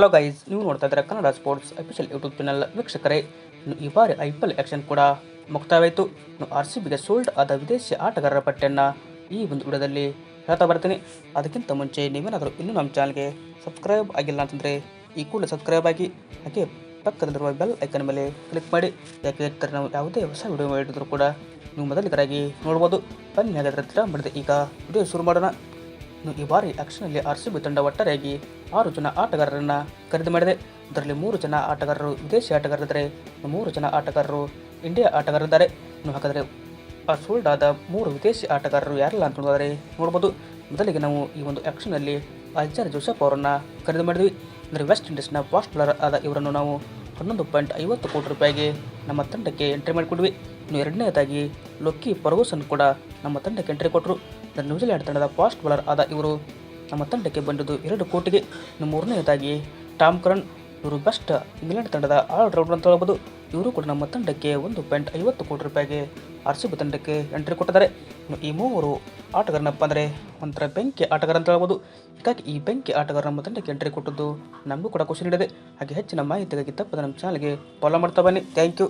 Hello guys ನೀವು ನೋಡ್ತಾ ಇದ್ದೀರಾ Kannada sports official YouTube channel ವೀಕ್ಷಕರೇ ಈ ಬಾರಿ ಐ ಪಿ ಎಲ್ ಆಕ್ಷನ್ ಕೂಡ ಮುಕ್ತಾಯವಾಯಿತು. ಆರ್ ಸಿ ಬಿಗೆ ಸೋಲ್ಡ್ ಆದ ವಿದೇಶಿ ಆಟಗಾರರ ಪಟ್ಟಿಯನ್ನು ಈ ಒಂದು ವಿಡಿಯೋದಲ್ಲಿ ಹೇಳ್ತಾ ಬರ್ತೀನಿ. ಅದಕ್ಕಿಂತ ಮುಂಚೆ ನೀವೇನಾದರೂ ಇನ್ನೂ ನಮ್ಮ ಚಾನಲ್ಗೆ ಸಬ್ಸ್ಕ್ರೈಬ್ ಆಗಿಲ್ಲ ಅಂತಂದರೆ ಈ ಕೂಡ ಸಬ್ಸ್ಕ್ರೈಬ್ ಆಗಿ, ಹಾಗೆ ಪಕ್ಕದಲ್ಲಿರುವ ಬೆಲ್ ಐಕನ್ ಮೇಲೆ ಕ್ಲಿಕ್ ಮಾಡಿ. ಯಾಕೆ ನಾವು ಯಾವುದೇ ಹೊಸ ವಿಡಿಯೋ ಮಾಡಿದ್ರು ಕೂಡ ನೀವು ಮೊದಲಿಗರಾಗಿ ನೋಡ್ಬೋದು. ಬನ್ನಿ ಹಾಗಾದ್ರೆ ಹತ್ತಿರ ಮಾಡಿದೆ ಈಗ ವಿಡಿಯೋ ಶುರು ಮಾಡೋಣ. ಇನ್ನು ಈ ಬಾರಿ ಆಕ್ಷನ್ನಲ್ಲಿ ಆರ್ ಸಿ ಬಿ ತಂಡ ಒಟ್ಟಾರೆಯಾಗಿ ಆರು ಜನ ಆಟಗಾರರನ್ನು ಖರೀದಿ ಮಾಡಿದೆ. ಅದರಲ್ಲಿ ಮೂರು ಜನ ಆಟಗಾರರು ವಿದೇಶಿ ಆಟಗಾರರಿದ್ದರೆ. ಮೂರು ಜನ ಆಟಗಾರರು ಇಂಡಿಯಾ ಆಟಗಾರರಿದ್ದಾರೆ. ಇನ್ನು ಹಾಗಾದರೆ ಸೋಲ್ಡ್ ಆದ ಮೂರು ವಿದೇಶಿ ಆಟಗಾರರು ಯಾರೆಲ್ಲ ಅಂತ ನೋಡಿದರೆ ನೋಡ್ಬೋದು. ಮೊದಲಿಗೆ ನಾವು ಈ ಒಂದು ಆ್ಯಕ್ಷನಲ್ಲಿ ಅಲ್ಜಾರ್ ಜೋಸೆಫ್ ಅವರನ್ನು ಖರೀದಿ ಮಾಡಿದ್ವಿ. ಅಂದರೆ ವೆಸ್ಟ್ ಇಂಡೀಸ್ನ ಫಾಸ್ಟ್ ಬಾಲರ್ ಆದ ಇವರನ್ನು ನಾವು ಹನ್ನೊಂದು ಪಾಯಿಂಟ್ ಐವತ್ತು ಕೋಟಿ ರೂಪಾಯಿಗೆ ನಮ್ಮ ತಂಡಕ್ಕೆ ಎಂಟ್ರಿ ಮಾಡಿಕೊಡ್ವಿ. ಇನ್ನು ಎರಡನೇದಾಗಿ ಲೊಕ್ಕಿ ಫರ್ಗೂಸನ್ ಕೂಡ ನಮ್ಮ ತಂಡಕ್ಕೆ ಎಂಟ್ರಿ ಕೊಟ್ಟರು ಅಂದರೆ ನ್ಯೂಜಿಲೆಂಡ್ ತಂಡದ ಫಾಸ್ಟ್ ಬೌಲರ್ ಆದ ಇವರು ನಮ್ಮ ತಂಡಕ್ಕೆ ಬಂದಿದ್ದು ಎರಡು ಕೋಟಿಗೆ. ಇನ್ನು ಮೂರನೇದಾಗಿ ಟಾಮ್ ಕರಣ್ ಇವರು ಬೆಸ್ಟ್ ಇಂಗ್ಲೆಂಡ್ ತಂಡದ ಆಲ್ರೌಂಡರ್ ಅಂತ ಹೇಳ್ಬೋದು. ಇವರು ಕೂಡ ನಮ್ಮ ತಂಡಕ್ಕೆ ಒಂದು ಪಾಯಿಂಟ್ ಐವತ್ತು ಕೋಟಿ ರೂಪಾಯಿಗೆ ಆರ್ ಸಿ ಬಿ ತಂಡಕ್ಕೆ ಎಂಟ್ರಿ ಕೊಟ್ಟಿದ್ದಾರೆ. ಇನ್ನು ಈ ಮೂವರು ಆಟಗಾರನಪ್ಪ ಅಂದರೆ ಒಂಥರ ಬೆಂಕಿ ಆಟಗಾರ ಅಂತ ಹೇಳ್ಬೋದು. ಹೀಗಾಗಿ ಈ ಬೆಂಕಿ ಆಟಗಾರ ನಮ್ಮ ತಂಡಕ್ಕೆ ಎಂಟ್ರಿ ಕೊಟ್ಟದ್ದು ನಮಗೂ ಕೂಡ ಖುಷಿ ನೀಡಿದೆ. ಹಾಗೆ ಹೆಚ್ಚಿನ ಮಾಹಿತಿಗಾಗಿ ತಪ್ಪದ ನಮ್ಮ ಚಾನಲ್ಗೆ ಫಾಲೋ ಮಾಡ್ತಾ ಬನ್ನಿ. Thank you